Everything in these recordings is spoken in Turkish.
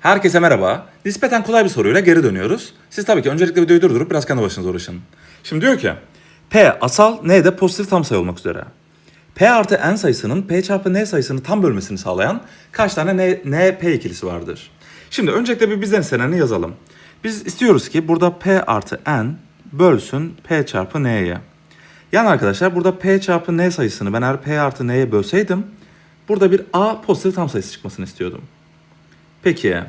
Herkese merhaba. Nispeten kolay bir soruyla geri dönüyoruz. Siz tabii ki öncelikle videoyu durdurup biraz kendi başınıza uğraşın. Şimdi diyor ki P asal N de pozitif tam sayı olmak üzere. P artı N sayısının P çarpı N sayısını tam bölmesini sağlayan kaç tane N, N P ikilisi vardır? Şimdi öncelikle bir bizden isteneni yazalım. Biz istiyoruz ki burada P artı N bölsün P çarpı N'ye. Yani arkadaşlar burada P çarpı N sayısını ben eğer P artı N'ye bölseydim burada bir A pozitif tam sayısı çıkmasını istiyordum. Peki.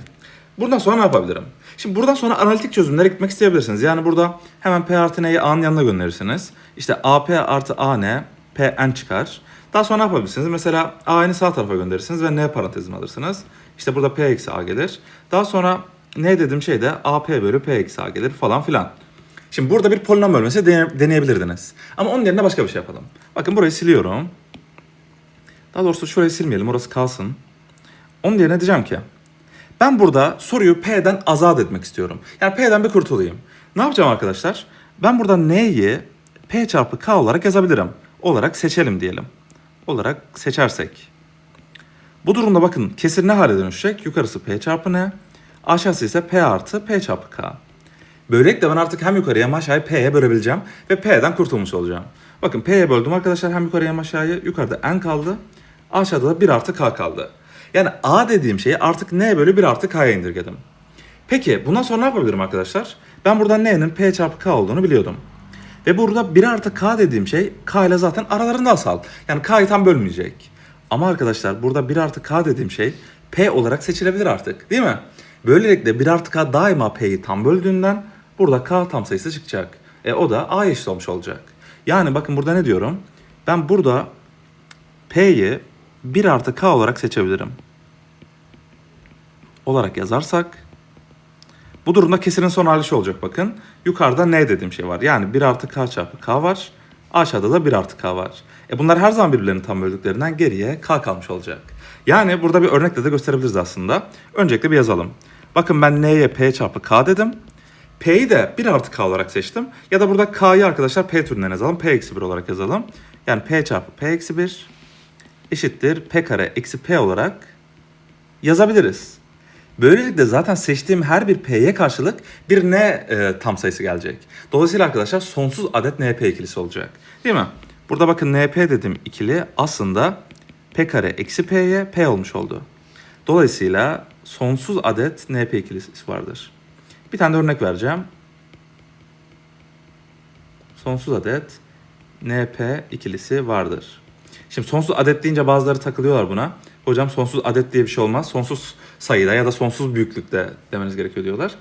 Buradan sonra ne yapabilirim? Şimdi buradan sonra analitik çözümlere gitmek isteyebilirsiniz. Yani burada hemen P artı N'yi A'nın yanına gönderirsiniz. İşte AP artı AN, PN çıkar. Daha sonra ne yapabilirsiniz? Mesela A'nı sağ tarafa gönderirsiniz ve N parantezini alırsınız. İşte burada P eksi A gelir. Daha sonra N dediğim şey de AP bölü P eksi A gelir falan filan. Şimdi burada bir polinom bölmesi dene- deneyebilirdiniz. Ama onun yerine başka bir şey yapalım. Bakın burayı siliyorum. Daha doğrusu şurayı silmeyelim. Orası kalsın. Onun yerine diyeceğim ki ben burada soruyu P'den azat etmek istiyorum. Yani P'den bir kurtulayım. Ne yapacağım arkadaşlar? Ben burada N'yi P çarpı K olarak yazabilirim. Olarak seçelim diyelim. Olarak seçersek. Bu durumda bakın kesir ne hale dönüşecek? Yukarısı P çarpı N. Aşağısı ise P artı P çarpı K. Böylelikle ben artık hem yukarıya hem aşağıya P'ye bölebileceğim ve P'den kurtulmuş olacağım. Bakın P'ye böldüm arkadaşlar hem yukarıya hem aşağıya. Yukarıda N kaldı. Aşağıda da 1 artı K kaldı. Yani A dediğim şeyi artık N bölü 1 artı K'ya indirgedim. Peki bundan sonra ne yapabilirim arkadaşlar? Ben burada N'nin P çarpı K olduğunu biliyordum. Ve burada 1 artı K dediğim şey K ile zaten aralarında asal. Yani K'yı tam bölmeyecek. Ama arkadaşlar burada 1 artı K dediğim şey P olarak seçilebilir artık değil mi? Böylelikle 1 artı K daima P'yi tam böldüğünden burada K tam sayısı çıkacak. E o da A eşit olmuş olacak. Yani bakın burada ne diyorum? Ben burada P'yi 1 artı K olarak seçebilirim. Olarak yazarsak bu durumda kesirin son hali şu olacak bakın. Yukarıda N dediğim şey var. Yani 1 artı K çarpı K var. Aşağıda da 1 artı K var. E bunlar her zaman birbirlerini tam böldüklerinden geriye K kalmış olacak. Yani burada bir örnekle de gösterebiliriz aslında. Öncelikle bir yazalım. Bakın ben N'ye P çarpı K dedim. P'yi de 1 artı K olarak seçtim. Ya da burada K'yı arkadaşlar P türünden yazalım. P eksi 1 olarak yazalım. Yani P çarpı P eksi 1 eşittir P kare eksi P olarak yazabiliriz. Böylelikle zaten seçtiğim her bir P'ye karşılık bir N e, tam sayısı gelecek. Dolayısıyla arkadaşlar sonsuz adet NP ikilisi olacak. Değil mi? Burada bakın NP dediğim ikili aslında P kare eksi P'ye P olmuş oldu. Dolayısıyla sonsuz adet NP ikilisi vardır. Bir tane de örnek vereceğim. Sonsuz adet NP ikilisi vardır. Şimdi sonsuz adet deyince bazıları takılıyorlar buna. Hocam sonsuz adet diye bir şey olmaz. Sonsuz sayıda ya da sonsuz büyüklükte demeniz gerekiyor diyorlar.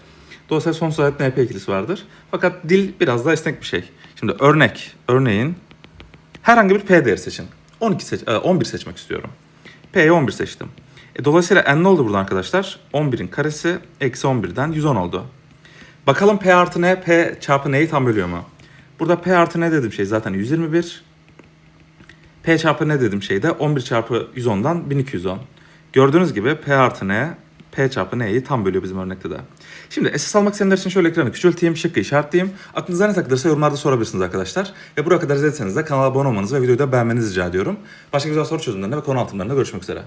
Dolayısıyla sonsuz adet NP ikilisi vardır. Fakat dil biraz daha esnek bir şey. Şimdi örnek, örneğin herhangi bir P değeri seçin. 12 seç, e, 11 seçmek istiyorum. P'ye 11 seçtim. E, dolayısıyla n ne oldu buradan arkadaşlar? 11'in karesi eksi 11'den 110 oldu. Bakalım P artı N, P çarpı N'yi tam bölüyor mu? Burada P artı N dediğim şey zaten 121. P çarpı N dediğim şey de 11 çarpı 110'dan 1210. Gördüğünüz gibi P artı N, P çarpı N'yi tam bölüyor bizim örnekte de. Şimdi esas almak isteyenler için şöyle ekranı küçülteyim, şıkkı işaretleyeyim. Aklınıza ne takılırsa yorumlarda sorabilirsiniz arkadaşlar. Ve buraya kadar izlediyseniz de kanala abone olmanızı ve videoyu da beğenmenizi rica ediyorum. Başka güzel soru çözümlerinde ve konu altımlarında görüşmek üzere.